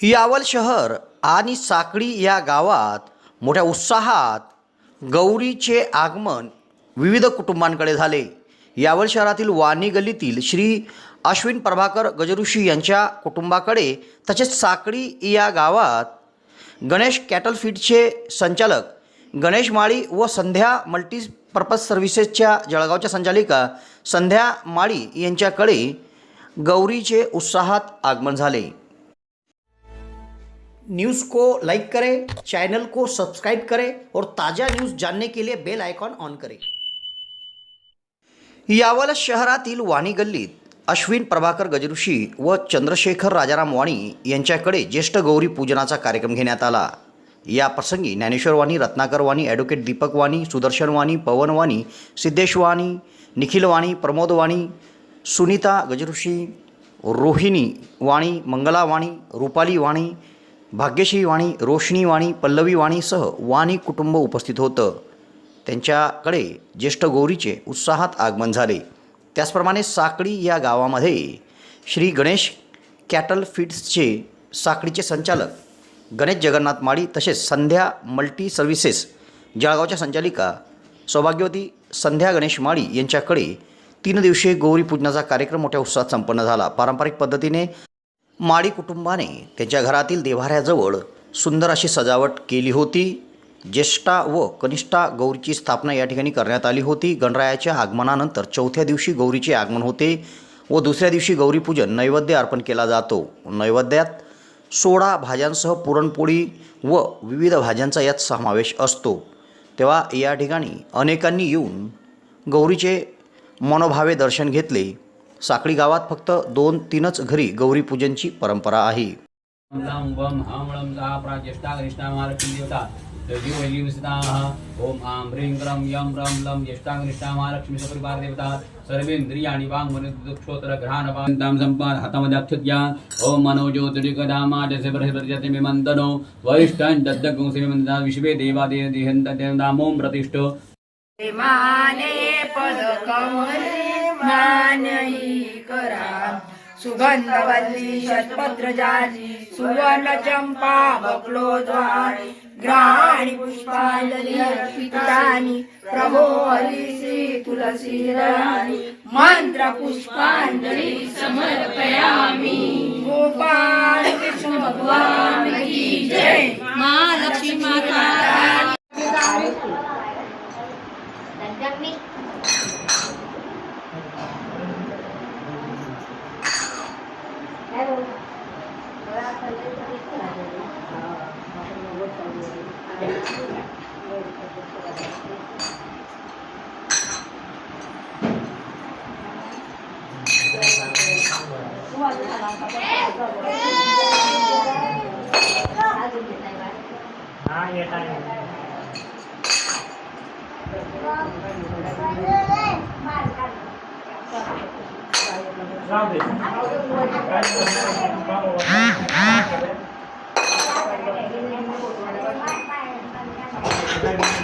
यावल शहर आणि साकळी या गावात मोठ्या उत्साहात गौरीचे आगमन विविध कुटुंबांकडे झाले. यावल शहरातील वाणी गल्लीतील श्री अश्विन प्रभाकर गजऋषी यांच्या कुटुंबाकडे तसेच साकळी या गावात गणेश कॅटल फीडचे संचालक गणेश माळी व संध्या मल्टीपर्पज सर्व्हिसेसच्या जळगावच्या संचालिका संध्या माळी यांच्याकडे गौरीचे उत्साहात आगमन झाले. न्यूज़ को लाइक करें चैनल को सब्सक्राइब करें और ताज़ा न्यूज़ जानने के लिए बेल आयकॉन ऑन करें। यावल शहरातील वाणी गल्लीत अश्विन प्रभाकर गजऋषी व चंद्रशेखर राजाराम वाणी यांच्याकडे ज्येष्ठ गौरी पूजनाचा कार्यक्रम घेण्यात आला. या प्रसंगी ज्ञानेश्वर वाणी रत्नाकर वाणी ॲडव्होकेट दीपक वाणी सुदर्शन वाणी पवन वाणी सिद्धेश वाणी निखिल वाणी प्रमोद वाणी सुनीता गजऋषी रोहिणी वाणी मंगला वाणी रुपाली वाणी भाग्यश्री वाणी रोशनी वाणी पल्लवी वाणीसह वाणी कुटुंब उपस्थित होतं. त्यांच्याकडे ज्येष्ठ गौरीचे उत्साहात आगमन झाले. त्याचप्रमाणे साकडी या गावामध्ये श्री गणेश कॅटल फीड्सचे साखळीचे संचालक गणेश जगन्नाथ माळी तसेच संध्या मल्टी सर्व्हिसेस जळगावच्या संचालिका सौभाग्यवती संध्या गणेश माळी यांच्याकडे तीन दिवसीय गौरी पूजनाचा कार्यक्रम मोठ्या उत्साहात संपन्न झाला. पारंपरिक पद्धतीने माळी कुटुंबाने त्यांच्या घरातील देव्हाऱ्याजवळ सुंदर अशी सजावट केली होती. ज्येष्ठा व कनिष्ठा गौरीची स्थापना या ठिकाणी करण्यात आली होती. गणरायाच्या आगमनानंतर चौथ्या दिवशी गौरीचे आगमन होते व दुसऱ्या दिवशी गौरीपूजन नैवेद्य अर्पण केला जातो. नैवेद्यात सोळा भाज्यांसह पुरणपोळी व विविध भाज्यांचा यात समावेश असतो. तेव्हा या ठिकाणी अनेकांनी येऊन गौरीचे मनोभावे दर्शन घेतले. साकळी गावात फक्त दोन तीनच घरी गौरीपूजनची परंपरा आहे. ॐ आं ह्रीं क्रं यं रं लं यष्टा गरिष्ठा महालक्ष्मी सपरिवार देवता सर्वेन्द्रियाणि वाङ्मनुक्षोत्रग्रहाणपान्तां सम्पाद हतमदक्षुत्या ॐ मनोज्योतिरिकदामाजसे मन्दनो वरिष्ठं दद्दगुंसे मन्ददा विश्वे देवादेहन्तं प्रतिष्ठ। माने पद कमले मानही करा सुगंधवल्ली षटपत्र जाली सुवर्ण चंपा बकलो ज्वाळी ग्राणी पुष्पांजली अर्पितानि प्रभो हरिसी तुलसी राणी मंत्र पुष्पांजली समर्पयामि। गोपाल कृष्ण भगवान की હા એ time Ram